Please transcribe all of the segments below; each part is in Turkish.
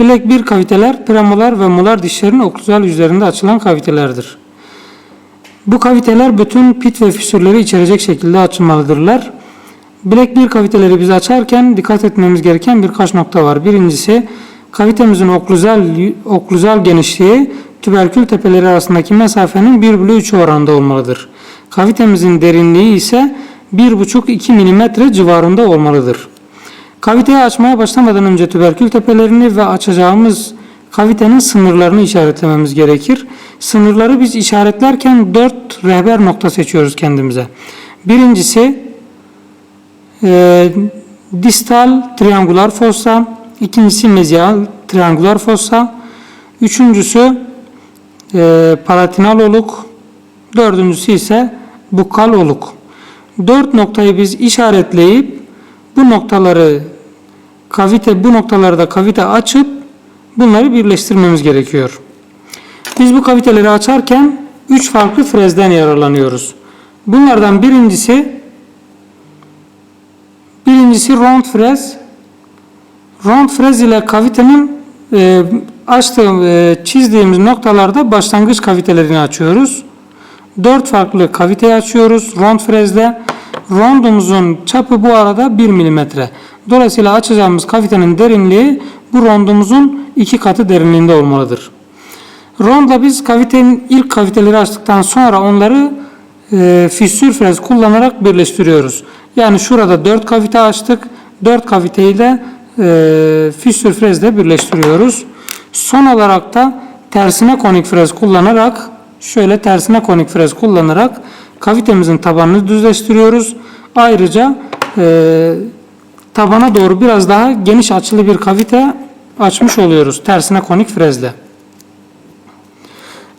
Bilek 1 kaviteler premolar ve molar dişlerin okluzal yüzlerinde açılan kavitelerdir. Bu kaviteler bütün pit ve fissürleri içerecek şekilde açılmalıdırlar. Bilek 1 kaviteleri biz açarken dikkat etmemiz gereken birkaç nokta var. Birincisi kavitemizin okluzal, okluzal genişliği tüberkül tepeleri arasındaki mesafenin 1 bölü 3 oranında olmalıdır. Kavitemizin derinliği ise 1,5-2 mm civarında olmalıdır. Kaviteyi açmaya başlamadan önce tüberkül tepelerini ve açacağımız kavitenin sınırlarını işaretlememiz gerekir. Sınırları biz işaretlerken 4 rehber nokta seçiyoruz kendimize. Birincisi e, distal triangular fossa, ikincisi mezial triangular fossa, üçüncüsü e, palatinal oluk, dördüncüsü ise bukal oluk. Dört noktayı biz işaretleyip bu noktaları kavite bu noktaları da kavite açıp bunları birleştirmemiz gerekiyor. Biz bu kaviteleri açarken üç farklı frezden yararlanıyoruz. Bunlardan birincisi birincisi round frez. Round frez ile kavitenin e, açtığım, e, çizdiğimiz noktalarda başlangıç kavitelerini açıyoruz. Dört farklı kaviteyi açıyoruz round frezle. Rondumuzun çapı bu arada 1 mm. Dolayısıyla açacağımız kavitenin derinliği bu rondumuzun iki katı derinliğinde olmalıdır. Rondla biz kavitenin ilk kaviteleri açtıktan sonra onları e, fissür frez kullanarak birleştiriyoruz. Yani şurada 4 kavite açtık. 4 kaviteyi de e, fissür frezle birleştiriyoruz. Son olarak da tersine konik frez kullanarak şöyle tersine konik frez kullanarak kavitemizin tabanını düzleştiriyoruz. Ayrıca e, tabana doğru biraz daha geniş açılı bir kavite açmış oluyoruz tersine konik frezle.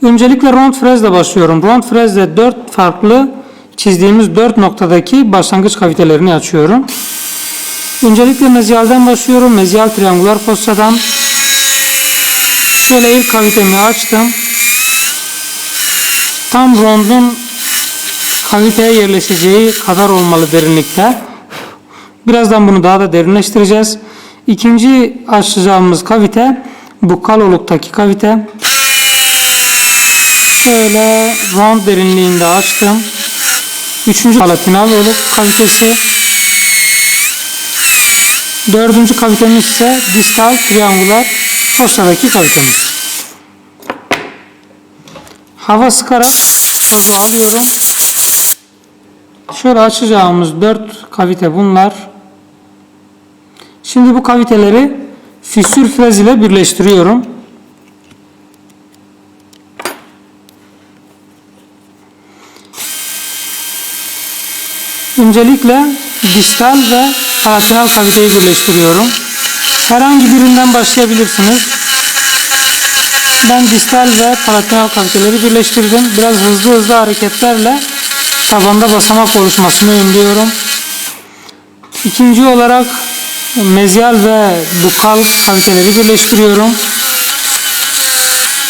Öncelikle rond frezle başlıyorum. Rond frezle 4 farklı çizdiğimiz 4 noktadaki başlangıç kavitelerini açıyorum. Öncelikle mezyalden başlıyorum. Mezyal triangular fossadan. Şöyle ilk kavitemi açtım. Tam rondun kaviteye yerleşeceği kadar olmalı derinlikte. Birazdan bunu daha da derinleştireceğiz. İkinci açacağımız kavite bu kaloluktaki kavite. Şöyle rond derinliğinde açtım. Üçüncü palatinal oluk kavitesi. Dördüncü kavitemiz ise distal triangular fossadaki kavitemiz. Hava sıkarak gazı alıyorum. Şöyle açacağımız dört kavite bunlar. Şimdi bu kaviteleri fissür frez ile birleştiriyorum. Öncelikle distal ve palatinal kaviteyi birleştiriyorum. Herhangi birinden başlayabilirsiniz. Ben distal ve palatinal kaviteleri birleştirdim. Biraz hızlı hızlı hareketlerle tabanda basamak oluşmasını önlüyorum. İkinci olarak mezyal ve bukal kaviteleri birleştiriyorum.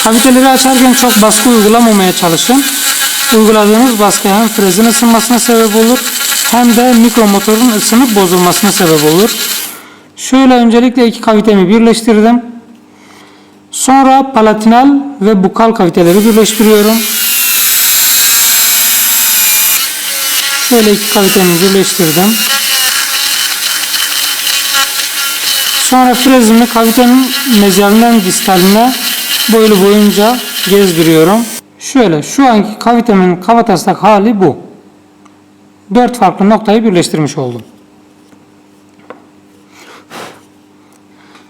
Kaviteleri açarken çok baskı uygulamamaya çalışın. Uyguladığınız baskı hem frezin ısınmasına sebep olur hem de mikromotorun ısınıp bozulmasına sebep olur. Şöyle öncelikle iki kavitemi birleştirdim. Sonra palatinal ve bukal kaviteleri birleştiriyorum. Şöyle iki kavitemi birleştirdim. Sonra frezimi kavitenin mezyalinden distaline boylu boyunca gezdiriyorum. Şöyle şu anki kavitemin kavataslak hali bu. Dört farklı noktayı birleştirmiş oldum.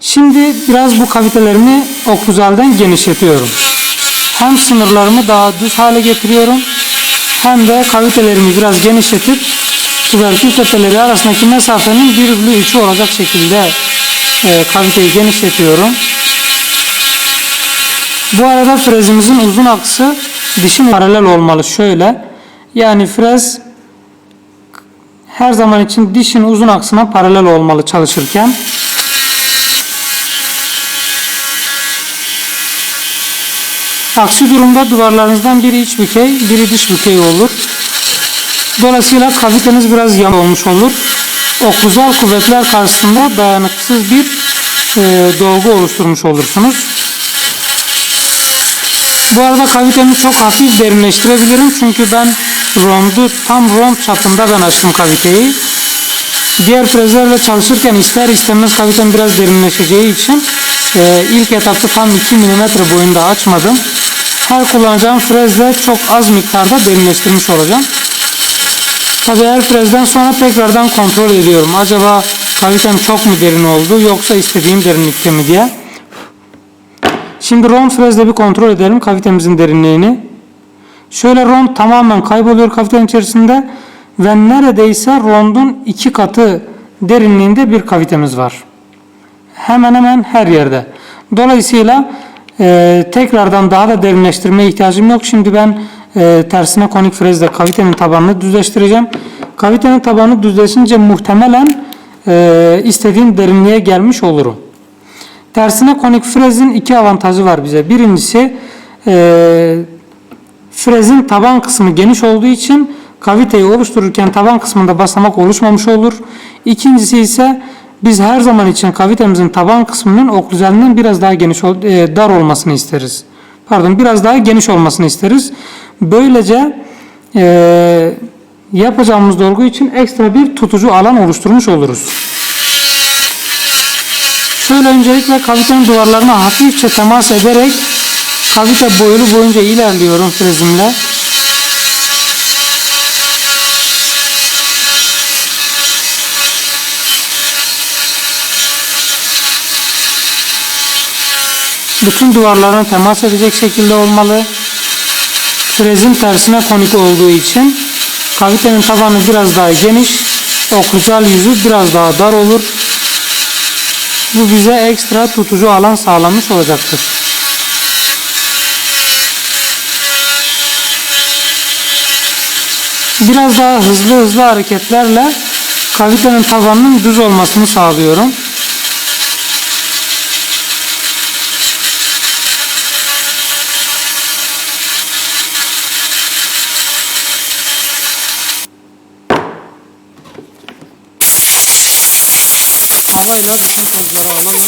Şimdi biraz bu kavitelerimi okluzalden genişletiyorum. Hem sınırlarımı daha düz hale getiriyorum hem de kavitelerimi biraz genişletip tüberkül tepeleri arasındaki mesafenin 1 bölü 3'ü olacak şekilde e, kaviteyi genişletiyorum. Bu arada frezimizin uzun aksı dişin paralel olmalı şöyle. Yani frez her zaman için dişin uzun aksına paralel olmalı çalışırken. Aksi durumda duvarlarınızdan biri iç bükey, biri dış bükey olur. Dolayısıyla kaviteniz biraz yan olmuş olur. Okluzal kuvvetler karşısında dayanıksız bir e, dolgu oluşturmuş olursunuz. Bu arada kavitemi çok hafif derinleştirebilirim çünkü ben rondu tam rond çapında ben açtım kaviteyi. Diğer frezlerle çalışırken ister istemez kavitem biraz derinleşeceği için e, ilk etapta tam 2 mm boyunda açmadım. Her kullanacağım frezle çok az miktarda derinleştirmiş olacağım. Tabi her frezden sonra tekrardan kontrol ediyorum. Acaba kavitem çok mu derin oldu yoksa istediğim derinlikte mi diye. Şimdi rond frezle bir kontrol edelim kavitemizin derinliğini. Şöyle rond tamamen kayboluyor kavitenin içerisinde ve neredeyse rondun iki katı derinliğinde bir kavitemiz var. Hemen hemen her yerde. Dolayısıyla e, tekrardan daha da derinleştirmeye ihtiyacım yok. Şimdi ben e, tersine konik frezle kavitenin tabanını düzleştireceğim. Kavitenin tabanı düzleşince muhtemelen e, istediğim derinliğe gelmiş olurum. Tersine konik frezin iki avantajı var bize. Birincisi e, frezin taban kısmı geniş olduğu için kaviteyi oluştururken taban kısmında basamak oluşmamış olur. İkincisi ise biz her zaman için kavitemizin taban kısmının oklüzelinden biraz daha geniş ol- e, dar olmasını isteriz. Pardon biraz daha geniş olmasını isteriz. Böylece e, yapacağımız dolgu için ekstra bir tutucu alan oluşturmuş oluruz. Şöyle öncelikle kavitenin duvarlarına hafifçe temas ederek kavite boylu boyunca ilerliyorum frezimle. Bütün duvarlarına temas edecek şekilde olmalı. Frezin tersine konik olduğu için kavitenin tabanı biraz daha geniş, oklüzal yüzü biraz daha dar olur. Bu bize ekstra tutucu alan sağlamış olacaktır. Biraz daha hızlı hızlı hareketlerle kavitenin tabanının düz olmasını sağlıyorum. Bütün tozları alalım.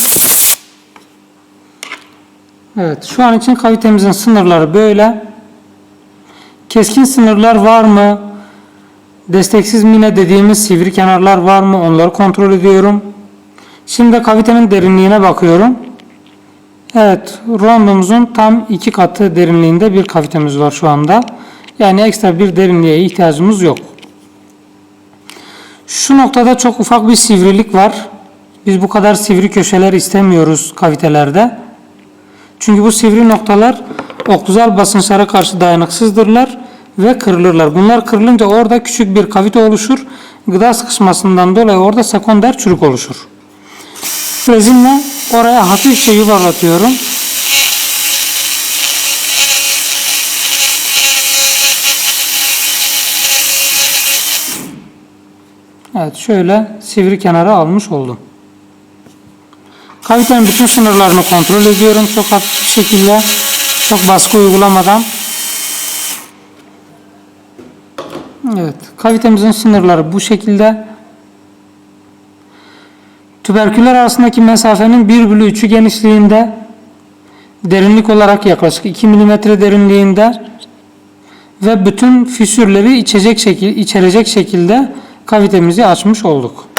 Evet, şu an için kavitemizin sınırları böyle. Keskin sınırlar var mı? Desteksiz mine dediğimiz sivri kenarlar var mı? Onları kontrol ediyorum. Şimdi kavitenin derinliğine bakıyorum. Evet, rondomuzun tam iki katı derinliğinde bir kavitemiz var şu anda. Yani ekstra bir derinliğe ihtiyacımız yok. Şu noktada çok ufak bir sivrilik var. Biz bu kadar sivri köşeler istemiyoruz kavitelerde. Çünkü bu sivri noktalar okluzal basınçlara karşı dayanıksızdırlar ve kırılırlar. Bunlar kırılınca orada küçük bir kavite oluşur. Gıda sıkışmasından dolayı orada sekonder çürük oluşur. Frezinle oraya hafifçe yuvarlatıyorum. Evet şöyle sivri kenara almış oldum. Kavitenin bütün sınırlarını kontrol ediyorum çok hafif şekilde. Çok baskı uygulamadan. Evet, kavitemizin sınırları bu şekilde. Tüberküller arasındaki mesafenin 1 bölü 3'ü genişliğinde. Derinlik olarak yaklaşık 2 mm derinliğinde. Ve bütün füsürleri içecek şekil, içerecek şekilde kavitemizi açmış olduk.